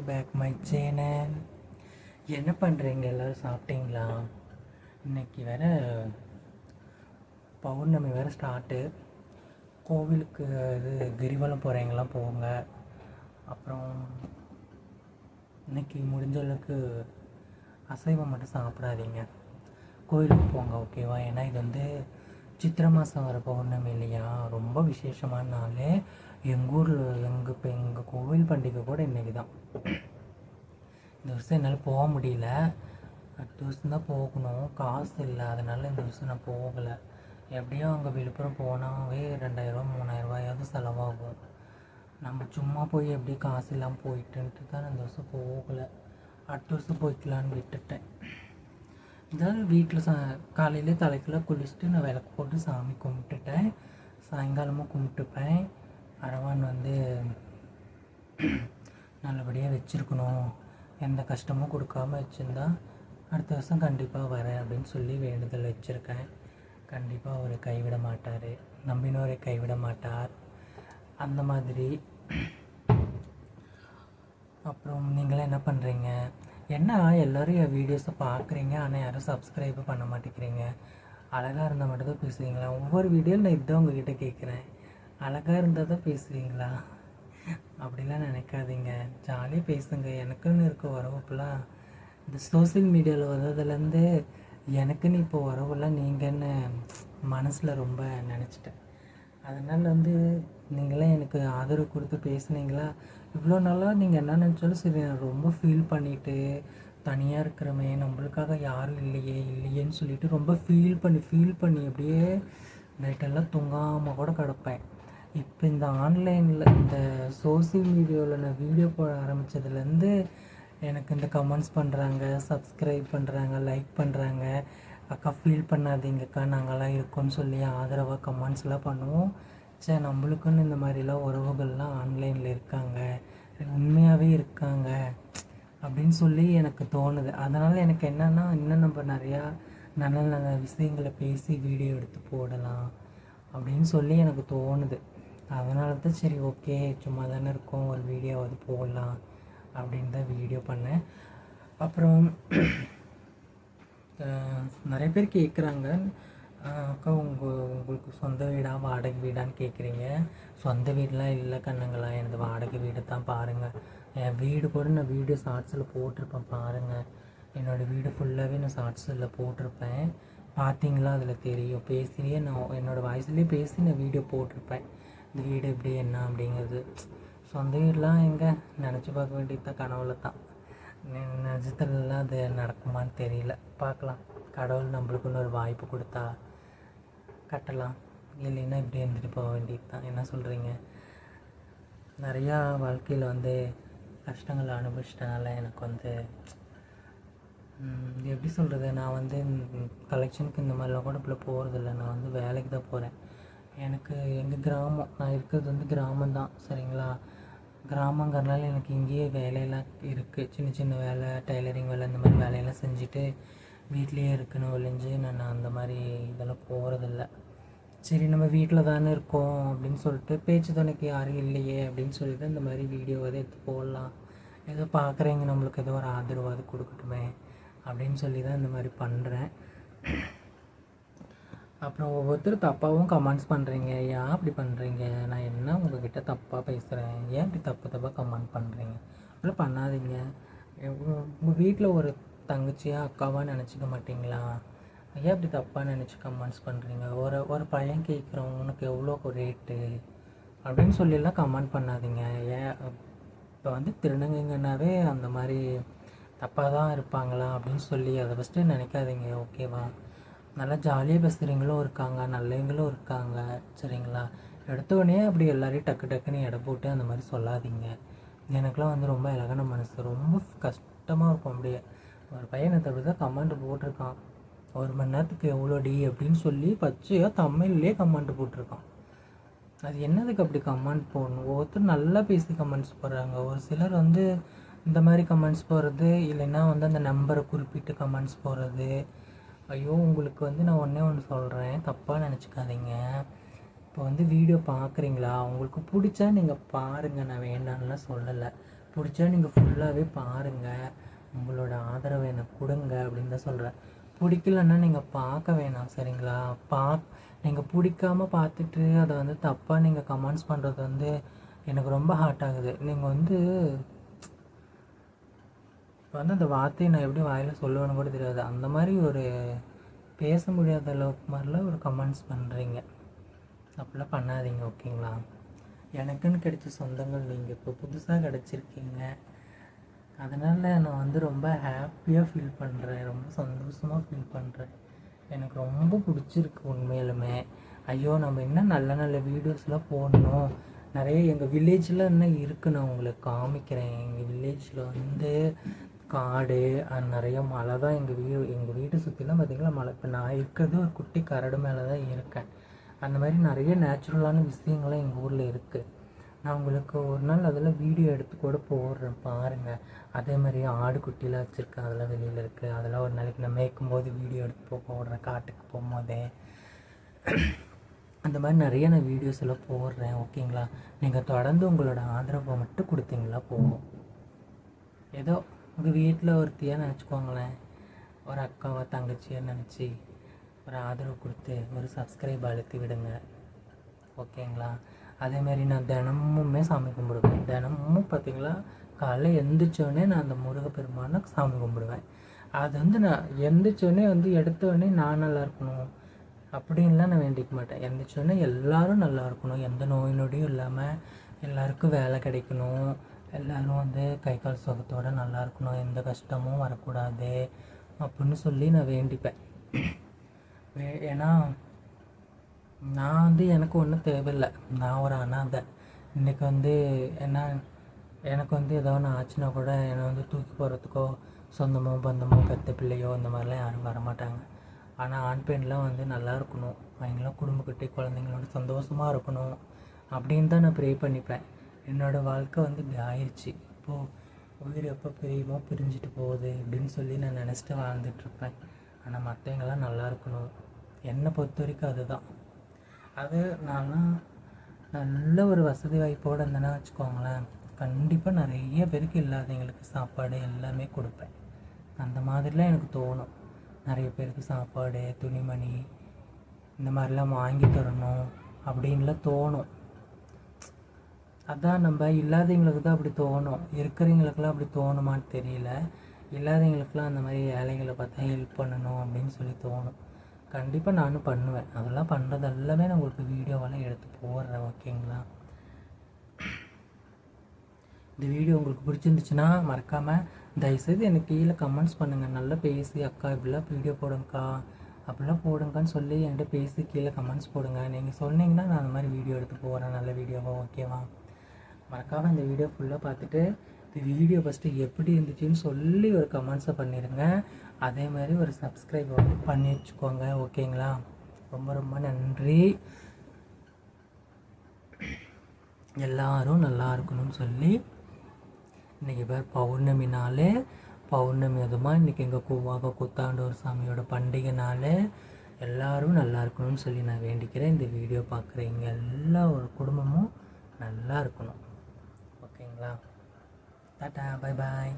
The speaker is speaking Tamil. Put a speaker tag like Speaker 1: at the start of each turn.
Speaker 1: பேக் மை சேனல் என்ன பண்ணுறீங்க எல்லோரும் சாப்பிட்டீங்களா? இன்னைக்கு வேறு பௌர்ணமி வேறு ஸ்டார்ட்டு கோவிலுக்கு இது கிரிவலம் போகிறவங்களாம் போங்க. அப்புறம் இன்னைக்கு முடிஞ்ச அளவுக்கு அசைவம் மட்டும் சாப்பிடாதீங்க. கோயிலுக்கு போங்க ஓகேவா ஏன்னா இது வந்து சித்திரை மாதம் வர பௌர்ணமி இல்லையா? ரொம்ப விசேஷமான நாள் எங்கள் ஊரில் எங்கள் இப்போ எங்கள் கோவில் பண்டிகை கூட இன்றைக்கி தான் இந்த வருஷம் என்னால் போக முடியல. அடுத்த வருஷம் தான் போகணும். காசு இல்லை. அதனால் இந்த வருஷம் நான் போகலை. எப்படியும் அங்கே விழுப்புரம் போனாவே ரெண்டாயிரரூவா மூணாயிரரூவாயாவது செலவாகும். நம்ம சும்மா போய் எப்படி காசு இல்லாமல் போயிட்டுன்ட்டு தான் இந்த வருஷம் போகலை. அடுத்த வருஷம் போய்க்கலான்னு விட்டுட்டேன். இதாவது வீட்டில் சா காலையில் தலைக்கெல்லாம் குளிச்சுட்டு நான் விளக்கு போட்டு சாமி கும்பிட்டுட்டேன். சாயங்காலமும் கும்பிட்டுப்பேன். அரவான் வந்து நல்லபடியாக வச்சுருக்கணும். எந்த கஷ்டமும் கொடுக்காம வச்சுருந்தா அடுத்த வருஷம் கண்டிப்பாக வரேன் அப்படின்னு சொல்லி வேண்டுதல் வச்சுருக்கேன். கண்டிப்பாக அவர் கைவிட மாட்டார். நம்பினோரை கைவிட மாட்டார். அந்த மாதிரி. அப்புறம் நீங்களாம் என்ன பண்ணுறீங்க என்ன எல்லோரும் என் வீடியோஸை பார்க்குறீங்க ஆனால் யாரும் சப்ஸ்கிரைப் பண்ண மாட்டேங்கிறீங்க. அழகாக இருந்தால் மட்டும்தான் பேசுவீங்களா? ஒவ்வொரு வீடியோவில் நான் இதான் உங்ககிட்ட கேட்குறேன் அழகாக இருந்தால் தான் பேசுவீங்களா? அப்படிலாம் நினைக்காதீங்க. ஜாலியாக பேசுங்க. எனக்குன்னு இருக்க உறவுப்பெல்லாம் இந்த சோசியல் மீடியாவில் வர்றதுலேருந்து எனக்குன்னு இப்போ உறவுலாம் நீங்கன்னு மனசில் ரொம்ப நினச்சிட்டேன். அதனால் வந்து நீங்களாம் எனக்கு ஆதரவு கொடுத்து பேசுனீங்களா? இவ்வளோ நாளாக நீங்கள் என்ன நினச்சாலும் சரி நான் ரொம்ப ஃபீல் பண்ணிவிட்டு தனியாக இருக்கிறமே நம்மளுக்காக யாரும் இல்லையே இல்லையேன்னு சொல்லிட்டு ரொம்ப ஃபீல் பண்ணி ஃபீல் பண்ணி அப்படியே நைட்டெல்லாம் தூங்காமல் கூட கிடப்பேன். இப்போ இந்த ஆன்லைனில் இந்த சோசியல் மீடியாவில் நான் வீடியோ போட ஆரம்பித்ததுலேருந்து எனக்கு இந்த கமெண்ட்ஸ் பண்ணுறாங்க சப்ஸ்கிரைப் பண்ணுறாங்க லைக் பண்ணுறாங்க அக்கா ஃபீல் பண்ணாதீங்கக்கா. நாங்கள்லாம் இருக்கோம்னு சொல்லி ஆதரவாக கமெண்ட்ஸ்லாம் பண்ணுவோம். சே நம்மளுக்குன்னு இந்த மாதிரிலாம் உறவுகள்லாம் ஆன்லைனில் இருக்காங்க. உண்மையாகவே இருக்காங்க. அப்படின்னு சொல்லி எனக்கு தோணுது. அதனால் எனக்கு என்னென்னா இன்னும் நம்ம நிறையா நல்ல நல்ல விஷயங்களை பேசி வீடியோ எடுத்து போடலாம் அப்படின்னு சொல்லி எனக்கு தோணுது. அதனால தான் சரி ஓகே சும்மா தானே இருக்கோம். ஒரு வீடியோவாவது போடலாம் அப்படின்னு தான் வீடியோ பண்ணேன். அப்புறம் நிறைய பேர் கேட்குறாங்க அக்கா உங்கள் உங்களுக்கு சொந்த வீடா வாடகை வீடான்னு கேட்குறீங்க சொந்த வீடெலாம் இல்லை கண்ணுங்களா எனது வாடகை வீடு தான் பாருங்கள் என் வீடு கூட நான் வீடியோ ஷார்ட்ஸில் போட்டிருப்பேன் பாருங்கள் என்னோடய வீடு ஃபுல்லாகவே நான் ஷார்ட்ஸில் போட்டிருப்பேன். பார்த்தீங்களா அதில் தெரியும். பேசியே நான் என்னோடய வாய்ஸ்லேயே பேசி நான் வீடியோ போட்டிருப்பேன். இந்த வீடு எப்படி என்ன அப்படிங்கிறது. சொந்த வீடெலாம் எங்கே? நினச்சி பார்க்க வேண்டியது தான் கனவுல தான் நிஜத்துலலாம் அது நடக்குமான்னு தெரியல. பார்க்கலாம். கடவுள் நம்மளுக்குன்னு ஒரு வாய்ப்பு கொடுத்தா கட்டலாம். இல்லைன்னா இப்படி இருந்துட்டு போக வேண்டியது தான். என்ன சொல்கிறீங்க நிறையா வாழ்க்கையில் வந்து கஷ்டங்களை அனுபவிச்சிட்டனால எனக்கு வந்து எப்படி சொல்கிறது நான் வந்து கலெக்ஷனுக்கு இந்த மாதிரிலாம் கூட இப்போ போகிறதில்ல நான் வந்து வேலைக்கு தான் போகிறேன் எனக்கு எங்கள் கிராமம் நான் இருக்கிறது வந்து கிராமம் தான் சரிங்களா? கிராமங்கிறனால எனக்கு இங்கேயே வேலையெல்லாம் இருக்குது சின்ன சின்ன வேலை டைலரிங் வேலை இந்த மாதிரி வேலையெல்லாம் செஞ்சுட்டு வீட்லேயே இருக்கணும் ஒழிஞ்சு நான் அந்த மாதிரி இதெல்லாம் போகிறதில்ல சரி நம்ம வீட்டில் தானே இருக்கோம் அப்படின்னு சொல்லிட்டு பேச்சு துணைக்கு யாரும் இல்லையே அப்படின்னு சொல்லிட்டு இந்த மாதிரி வீடியோ வந்து எடுத்து போடலாம். ஏதோ பார்க்குறீங்க நம்மளுக்கு ஏதோ ஒரு ஆதரவாது கொடுக்கட்டுமே அப்படின்னு சொல்லி தான் இந்த மாதிரி பண்ணுறேன் அப்புறம் ஒவ்வொருத்தரும் தப்பாகவும் கமெண்ட்ஸ் பண்ணுறீங்க ஏன் அப்படி பண்ணுறீங்க நான் என்ன உங்ககிட்ட தப்பாக பேசுகிறேன் ஏன் இப்படி தப்பு தப்பாக கமெண்ட் பண்ணுறீங்க அப்படிலாம் பண்ணாதீங்க. உங்கள் வீட்டில் ஒரு தங்கச்சியாக அக்காவாக நினச்சிக்க மாட்டீங்களா? ஏன் இப்படி தப்பாக நினச்சி கமெண்ட்ஸ் பண்ணுறீங்க ஒரு ஒரு பையன் கேட்குறோம் உனக்கு எவ்வளோ ரேட்டு அப்படின்னு சொல்லிலாம் கமெண்ட் பண்ணாதீங்க. ஏன் இப்போ வந்து திருநங்கைங்கன்னாவே அந்த மாதிரி தப்பாக தான் இருப்பாங்களா அப்படின்னு சொல்லி அதை ஃபஸ்ட்டு நினைக்காதீங்க. ஓகேவா நல்லா ஜாலியாக பேசுகிறவங்களும் இருக்காங்க நல்லவங்களும் இருக்காங்க சரிங்களா? எடுத்தோடனே அப்படி எல்லாரையும் டக்கு டக்குன்னு எடை போட்டு அந்த மாதிரி சொல்லாதீங்க. எனக்குலாம் வந்து ரொம்ப இலகன மனசு. ரொம்ப கஷ்டமாக இருக்கும் அப்படியே. ஒரு பையனை அப்படி தான் கமெண்ட் போட்டிருக்கான். ஒரு மணி நேரத்துக்கு எவ்வளோ டி அப்படின்னு சொல்லி பச்சையாக தமிழ்லேயே கமெண்ட் போட்டிருக்கான். அது என்னதுக்கு அப்படி கமெண்ட் போடணும்? ஒவ்வொருத்தரும் நல்லா பேசி கமெண்ட்ஸ் போடுறாங்க. ஒரு சிலர் வந்து இந்த மாதிரி கமெண்ட்ஸ் போடுறது இல்லைன்னா வந்து அந்த நம்பரை குறிப்பிட்டு கமெண்ட்ஸ் போடுறது ஐயோ உங்களுக்கு வந்து நான் ஒன்றே ஒன்று சொல்கிறேன் தப்பாக நினச்சிக்காதீங்க. இப்போ வந்து வீடியோ பார்க்குறீங்களா உங்களுக்கு பிடிச்சா நீங்கள் பாருங்கள் நான் வேண்டாம்லாம் சொல்லலை. பிடிச்சா நீங்கள் ஃபுல்லாகவே பாருங்கள் உங்களோட ஆதரவை எனக்கு கொடுங்க அப்படின்னு தான் சொல்கிறேன் பிடிக்கலன்னா நீங்கள் பார்க்க வேணாம் சரிங்களா? பா நீங்கள் பிடிக்காம பார்த்துட்டு அதை வந்து தப்பாக நீங்கள் கமெண்ட்ஸ் பண்ணுறது வந்து எனக்கு ரொம்ப ஹார்ட் ஆகுது. நீங்கள் வந்து இப்போ வந்து அந்த வார்த்தையை நான் எப்படி வாயில் சொல்லுவேன்னு கூட தெரியாது. அந்த மாதிரி ஒரு பேச முடியாத அளவுக்கு மாதிரிலாம் ஒரு கமெண்ட்ஸ் பண்ணுறீங்க அப்படிலாம் பண்ணாதீங்க ஓகேங்களா? எனக்குன்னு கிடைச்ச சொந்தங்கள் நீங்கள் இப்போ புதுசாக கிடச்சிருக்கீங்க. அதனால் நான் வந்து ரொம்ப ஹாப்பியாக ஃபீல் பண்ணுறேன் ரொம்ப சந்தோஷமாக ஃபீல் பண்ணுறேன் எனக்கு ரொம்ப பிடிச்சிருக்கு உண்மையிலுமே. ஐயோ நம்ம இன்னும் நல்ல நல்ல வீடியோஸ்லாம் போடணும். நிறைய எங்கள் வில்லேஜில் இன்னும் இருக்குது நான் உங்களுக்கு காமிக்கிறேன். எங்கள் வில்லேஜில் வந்து காடு அது நிறைய மலை தான் எங்கள் வீடு எங்கள் வீட்டை சுற்றிலாம் பார்த்திங்கன்னா மழை இப்போ நான் இருக்கிறது ஒரு குட்டி கரடு மேலே தான் இருக்கேன். அந்த மாதிரி நிறைய நேச்சுரலான விஷயங்கள்லாம் எங்கள் ஊரில் இருக்குது நான் உங்களுக்கு ஒரு நாள் அதில் வீடியோ எடுத்து கூட போடுறேன் பாருங்கள் அதே மாதிரி ஆடு குட்டிலாம் வச்சுருக்கேன் அதெல்லாம் வெளியில் இருக்குது அதெல்லாம் ஒரு நாளைக்கு நான் மேய்க்கும் போது வீடியோ எடுத்து போ போடுறேன் காட்டுக்கு போகும்போதே. அந்த மாதிரி நிறைய நான் வீடியோஸ் எல்லாம் போடுறேன் ஓகேங்களா நீங்கள் தொடர்ந்து உங்களோட ஆதரவை மட்டும் கொடுத்தீங்களா போகும் ஏதோ உங்கள் வீட்டில் ஒருத்தியாக நினச்சிக்கோங்களேன். ஒரு அக்காவை தங்கச்சியாக நினச்சி ஒரு ஆதரவு கொடுத்து ஒரு சப்ஸ்கிரைப் அழுத்தி விடுங்க. ஓகேங்களா? அதேமாரி நான் தினமுமே சாமி கும்பிடுவேன். தினமும் பார்த்தீங்களா காலைல எந்திரிச்சோடனே நான் அந்த முருகப்பெருமானை சாமி கும்பிடுவேன். அது வந்து நான் எந்திரிச்சோடனே வந்து எடுத்தோடனே நான் நல்லா இருக்கணும் அப்படின்லாம் நான் வேண்டிக்க மாட்டேன். எந்திரிச்சோடனே எல்லாரும் நல்லா இருக்கணும். எந்த நோய் நொடியும் இல்லாமல் எல்லாருக்கும் வேலை கிடைக்கணும். எல்லோரும் வந்து கை கால் சுகத்தோடு நல்லா இருக்கணும் எந்த கஷ்டமும் வரக்கூடாது அப்படின்னு சொல்லி நான் வேண்டிப்பேன். வே- ஏன்னா நான் வந்து எனக்கு ஒன்றும் தேவையில்லை. நான் ஒரு அனாதை. இன்றைக்கி வந்து என்ன எனக்கு வந்து ஏதோ ஒன்று ஆச்சுன்னா கூட என்னை வந்து தூக்கி போகிறதுக்கோ சொந்தமோ பந்தமோ பெத்த பிள்ளையோ இந்த மாதிரிலாம் யாரும் வரமாட்டாங்க. ஆனால் ஆண் பெண்லாம் வந்து நல்லா இருக்கணும். அவங்களாம் குடும்பக்கிட்டே குழந்தைங்களோட சந்தோஷமாக இருக்கணும் அப்படின்னு தான் நான் ப்ரே பண்ணிப்பேன். என்னோடய வாழ்க்கை வந்து இப்படி ஆயிடுச்சு இப்போது உயிர் எப்போ பிரியுமோ பிரிஞ்சுட்டு போகுது அப்படின்னு சொல்லி நான் நினச்சிட்டு வாழ்ந்துட்டுருப்பேன் ஆனால் மற்றவங்களாம் நல்லா இருக்கணும். என்னை பொறுத்த வரைக்கும் அதுதான். அது நான்லாம் நல்ல ஒரு வசதி வாய்ப்போடு இருந்தேன்னா வச்சுக்கோங்களேன் கண்டிப்பாக நிறைய பேருக்கு இல்லாதவங்களுக்கு சாப்பாடு எல்லாமே கொடுப்பேன். அந்த மாதிரிலாம் எனக்கு தோணும். நிறைய பேருக்கு சாப்பாடு துணிமணி இந்த மாதிரிலாம் வாங்கி தரணும் அப்படின்லாம் தோணும். அதான் நம்ம இல்லாதவங்களுக்கு தான் அப்படி தோணும். இருக்கிறவங்களுக்குலாம் அப்படி தோணுமான்னு தெரியல. இல்லாதவங்களுக்குலாம் அந்த மாதிரி ஏழைகளை பார்த்தா ஹெல்ப் பண்ணணும் அப்படின்னு சொல்லி தோணும். கண்டிப்பாக நானும் பண்ணுவேன். அதெல்லாம் பண்ணுறது எல்லாமே நான் உங்களுக்கு வீடியோவெல்லாம் எடுத்து போடுறேன் ஓகேங்களா? இந்த வீடியோ உங்களுக்கு பிடிச்சிருந்துச்சுன்னா மறக்காமல் தயவுசெய்து எனக்கு கீழே கமெண்ட்ஸ் பண்ணுங்கள் நல்லா பேசி அக்கா இப்படிலாம் வீடியோ போடுங்கக்கா. அப்படிலாம் போடுங்கன்னு சொல்லி என்கிட்ட பேசி கீழே கமெண்ட்ஸ் போடுங்க. நீங்கள் சொன்னீங்கன்னா நான் அந்த மாதிரி வீடியோ எடுத்து போகிறேன் நல்ல வீடியோவாக ஓகேவா? மறக்காமல் இந்த வீடியோ ஃபுல்லாக பார்த்துட்டு இந்த வீடியோ ஃபஸ்ட்டு எப்படி இருந்துச்சுன்னு சொல்லி ஒரு கமெண்ட்ஸை பண்ணிடுங்க அதே மாதிரி ஒரு சப்ஸ்கிரைப் வந்து பண்ணி வச்சுக்கோங்க ஓகேங்களா ரொம்ப ரொம்ப நன்றி. எல்லாரும் நல்லா இருக்கணும்னு சொல்லி இன்றைக்கி பேர் பௌர்ணமி நாள். பௌர்ணமி அதுமா இன்றைக்கி எங்கள் கூவாக கூத்தாண்டவர் சாமியோட பண்டிகை நாள். எல்லோரும் நல்லா இருக்கணும்னு சொல்லி நான் வேண்டிக்கிறேன். இந்த வீடியோ பார்க்குறீங்க எல்லா ஒரு குடும்பமும் நல்லா இருக்கணும். ஓகேங்களா டாட்டா பை பாய்